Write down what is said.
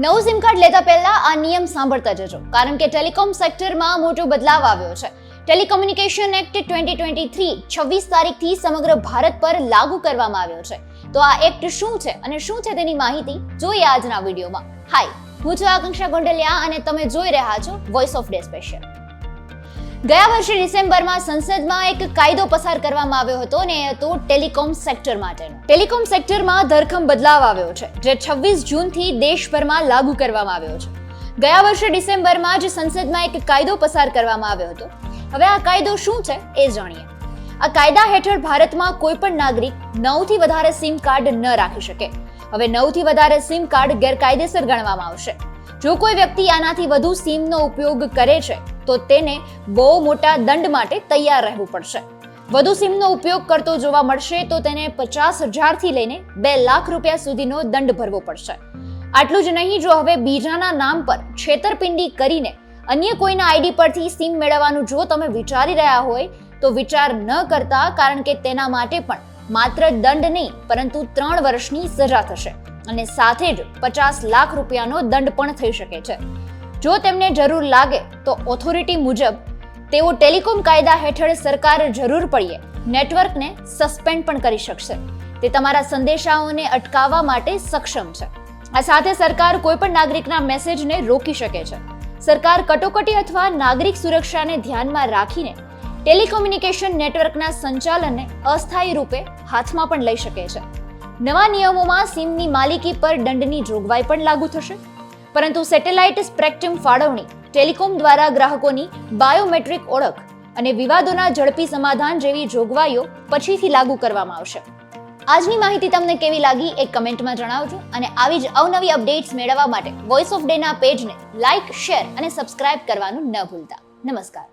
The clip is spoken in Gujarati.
નવું સિમ કાર્ડ લેતા પહેલા આ નિયમ સાંભળતા જજો. કારણ કે ટેલિકોમ સેક્ટરમાં મોટો બદલાવ આવ્યો છે. Telecommunication act twenty twenty three છવ્વીસ તારીખથી સમગ્ર ભારત પર લાગુ કરવામાં આવ્યો છે. તો આ એક્ટ શું છે અને શું છે તેની માહિતી જોઈએ આજના વિડીયોમાં. હાય, હું છું આકાંક્ષા ગોંડલિયા અને તમે જોઈ રહ્યા છો વોઇસ ઓફ ડે સ્પેશિયલ ગયા વર્ષે ડિસેમ્બરમાં સંસદમાં એક કાયદો પસાર કરવામાં આવ્યો હતો અને એ હતો ટેલિકોમ સેક્ટર માટેનો. ટેલિકોમ સેક્ટરમાં ધરખમ બદલાવ આવ્યો છે, જે છવ્વીસ જૂનથી દેશભરમાં લાગુ કરવામાં આવ્યો છે. ગયા વર્ષે ડિસેમ્બરમાં જ સંસદમાં એક કાયદો પસાર કરવામાં આવ્યો હતો. હવે આ કાયદો શું છે એ જાણીએ. આ કાયદા હેઠળ ભારતમાં કોઈ પણ નાગરિક નવથી વધારે સિમ કાર્ડ ન રાખી શકે. હવે નવથી વધારે સિમ કાર્ડ ગેરકાયદેસર ગણવામાં આવશે. જો કોઈ વ્યક્તિ આનાથી વધુ સિમનો ઉપયોગ કરે છે તો તેને બહુ મોટા દંડ માટે તૈયાર રહેવું પડશે. વધુ સિમનો ઉપયોગ કરતો જોવા મળશે તો તેને પચાસ હજારથી લઈને બે લાખ રૂપિયા સુધીનો દંડ ભરવો પડશે. આટલું જ નહીં, જો હવે બીજાના નામ પર છેતરપિંડી કરીને અન્ય કોઈના આઈડી પરથી સિમ મેળવવાનું જો તમે વિચારી રહ્યા હોય, તો વિચાર ન કરતા, કારણ કે તેના માટે પણ માત્ર દંડ નહીં, પરંતુ ત્રણ વર્ષની સજા થશે. અને સાથે જ પચાસ લાખ રૂપિયાનો દંડ પણ થઈ શકે છે. જો તેમને જરૂર લાગે તો ઓથોરિટી મુજબ તેઓ ટેલિકોમ કાયદા હેઠળ સરકાર જરૂર પડીએ, નેટવર્કને સસ્પેન્ડ પણ કરી શકશે. તે તમારા સંદેશાઓને અટકાવવા માટે સક્ષમ છે. આ સાથે સરકાર કોઈ પણ નાગરિકના મેસેજને રોકી શકે છે. સરકાર કટોકટી અથવા નાગરિક સુરક્ષાને ધ્યાનમાં રાખીને ટેલિકોમ્યુનિકેશન નેટવર્કના સંચાલનને અસ્થાયી રૂપે હાથમાં પણ લઈ શકે છે. નવા નિયમોમાં સિમની માલિકી પર દંડની જોગવાઈ પણ લાગુ થશે. પરંતુ સેટેલાઇટ સ્પ્રેક્ટ્રમ ફાળવણી ટેલિકોમ દ્વારા ગ્રાહકોની બાયોમેટ્રિક ઓળખ અને વિવાદોના ઝડપી સમાધાન જેવી જોગવાઈઓ પછીથી લાગુ કરવામાં આવશે. આજની માહિતી તમને કેવી લાગી એ કમેન્ટમાં જણાવજો અને આવી જ અવનવી અપડેટ્સ મેળવવા માટે વોઇસ ઓફ ડેના પેજને લાઇક, શેર અને સબસ્ક્રાઇબ કરવાનું ન ભૂલતા. નમસ્કાર.